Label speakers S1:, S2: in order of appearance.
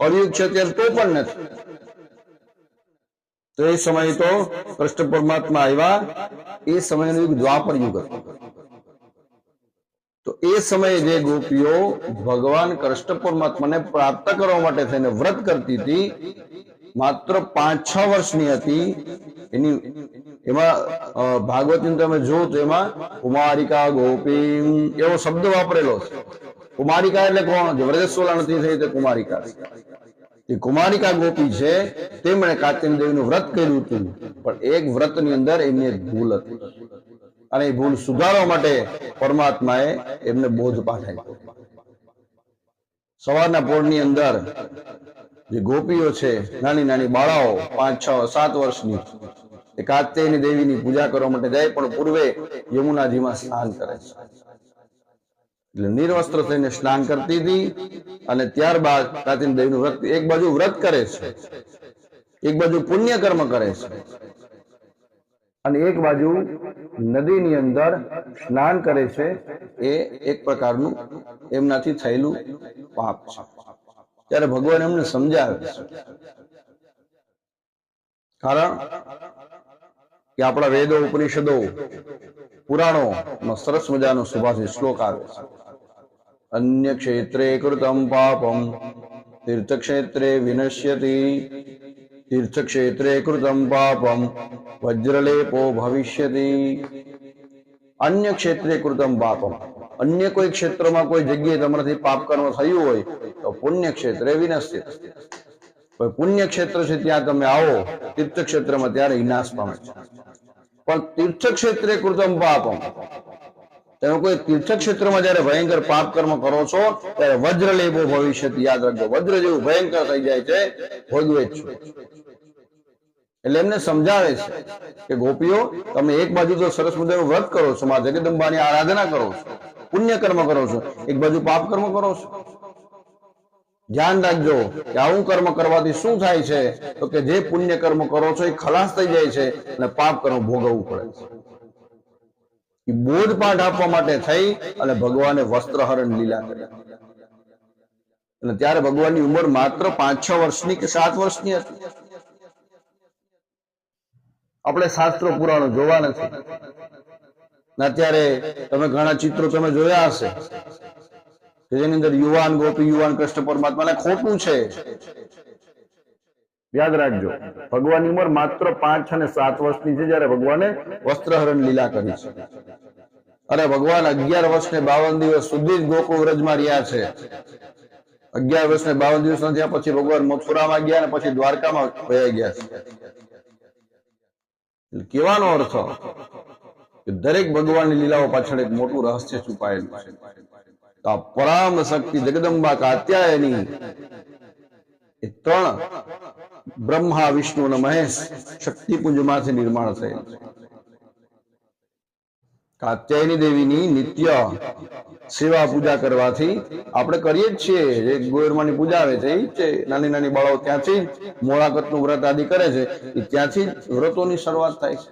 S1: કળિયુગ છે ત્યારે તો પણ નથી. તો એ સમયે તો કૃષ્ણ પરમાત્મા આવ્યા, એ સમયનો યુગ દ્વાપર યુગ હતો. તો એ સમયે જે ગોપીઓ ભગવાન કૃષ્ણ પરમાત્માને પ્રાપ્ત કરવા માટે થઈને વ્રત કરતી હતી, માત્ર પાંચ છ વર્ષની હતી. એની, એમાં ભાગવતની તમે જો તો એમાં કુમારિકા ગોપી એવો શબ્દ વાપરેલો છે. કુમારિકા એટલે કોણ? જે વ્રજસ્વલા નથી થઈ કુમારિકા. એ કુમારિકા ગોપી છે, તેમણે કાત્યની દેવીનું વ્રત કર્યું હતું. પણ એક વ્રતની અંદર એમની એક ભૂલ હતી. અને એ ભૂલ સુધારવા માટે પરમાત્માએ એમને બોધ પાઠવ્યો સવારના પોળની અંદર જે ગોપીઓ છે, નાની નાની બાળાઓ, પાંચ, છ, સાત વર્ષની, એ કાત્યની દેવીની પૂજા કરવા માટે જાય, પણ પૂર્વે યમુનાજીમાં સ્નાન કરે છે. એટલે નિર્વસ્ત્ર થઈને સ્નાન કરતી હતી અને ત્યારબાદ કાત્યાયની દેવીનું વ્રત એક બાજુ વ્રત કરે છે, એક બાજુ પુણ્ય કર્મ કરે છે. અને એક બાજુ નદીની અંદર સ્નાન કરે છે, એ એક પ્રકારનું એમનાથી થયેલું પાપ છે. ત્યારે ભગવાન એમને સમજાવે છે. કારણ કે આપણા વેદો, ઉપનિષદો પુરાણો સરસ મજાનો સુભાષિત શ્લોક આવે છે. અન્ય ક્ષેત્રે કૃતમ પાપમ તીર્થક્ષેત્રે વિનશ્યતિ તીર્થક્ષેત્રે કૃતમ પાપમ વજ્રલેપો ભવિષ્યતિ અન્ય ક્ષેત્રે કૃતમ પાપમ અન્ય કોઈ ક્ષેત્રમાં કોઈ જગ્યાએ તમારાથી પાપ કર્મ થયું હોય, તો પુણ્ય ક્ષેત્રે વિનશ્ય. કોઈ પુણ્ય ક્ષેત્ર છે ત્યાં તમે આવો તીર્થ ક્ષેત્રમાં ત્યારે વિનાશ પામે છે. પણ તીર્થ ક્ષેત્રે કૃતમ પાપમ. તમે કોઈ તીર્થક્ષેત્રમાં જયારે ભયંકર પાપ કર્મ કરો છો, ત્યારે વજ્ર લેવો ભવિષ્ય યાદ રાખજો. વજ્ર જેવું ભયંકર થઈ જાય છે, ભોગવે જ છો. એટલે એમને સમજાવે છે કે ગોપીઓ, તમે એક બાજુ તો સરસ મજાનું વ્રત કરો છો, મા જગદંબાની આરાધના કરો છો પુણ્ય કર્મ કરો છો, એક બાજુ પાપ કર્મ કરો છો. ધ્યાન રાખજો કે આવું કર્મ કરવાથી શું થાય છે? તો કે જે પુણ્ય કર્મ કરો છો એ ખલાસ થઈ જાય છે અને પાપ કર્મ ભોગવવું પડે છે. એ બોધ પાઠ આપવા માટે થઈ અને ભગવાને વસ્ત્રહરણ લીલા કર્યા. અને ત્યારે ભગવાનની ઉંમર માત્ર પાંચ છ વર્ષની કે સાત વર્ષની હતી. આપણે શાસ્ત્રો પુરાણો જોવા નથી. અત્યારે તમે ઘણા ચિત્રો તમે જોયા હશે. જેની અંદર યુવાન ગોપી, યુવાન કૃષ્ણ પરમાત્માને ખોટું છે. યાદ રાખજો, ભગવાનની ઉંમર માત્ર પાંચ અને સાત વર્ષની છે જયારે ભગવાને વસ્ત્રહરણ લીલા કરી છે. અને ભગવાન, અગિયાર વર્ષ ને બાવન દિવસ સુધી જ ગોકુળ વ્રજમાં રહ્યા છે. અગિયાર વર્ષ ને બાવન દિવસ થયા પછી ભગવાન મથુરામાં ગયા પછી દ્વારકામાં વયા ગયા છે. કેવાનો અર્થ કે દરેક ભગવાનની લીલાઓ પાછળ એક મોટું રહસ્ય છુપાયેલું છે. પરામ શક્તિ જગદંબા કાત્યાયની એ ત્રણ બ્રહ્મા, વિષ્ણુ અને મહેશ શક્તિપુંજમાંથી નિર્માણ થયેલ કાત્યાયની દેવીની નિત્ય સેવા પૂજા કરવાથી આપણે કરીએ જ છીએ. જે ગોયરમાની પૂજા આવે છે એ નાની નાની બાળાઓ ત્યાંથી મોળાકતનું વ્રત આદિ કરે છે, એ ત્યાંથી વ્રતોની શરૂઆત થાય છે.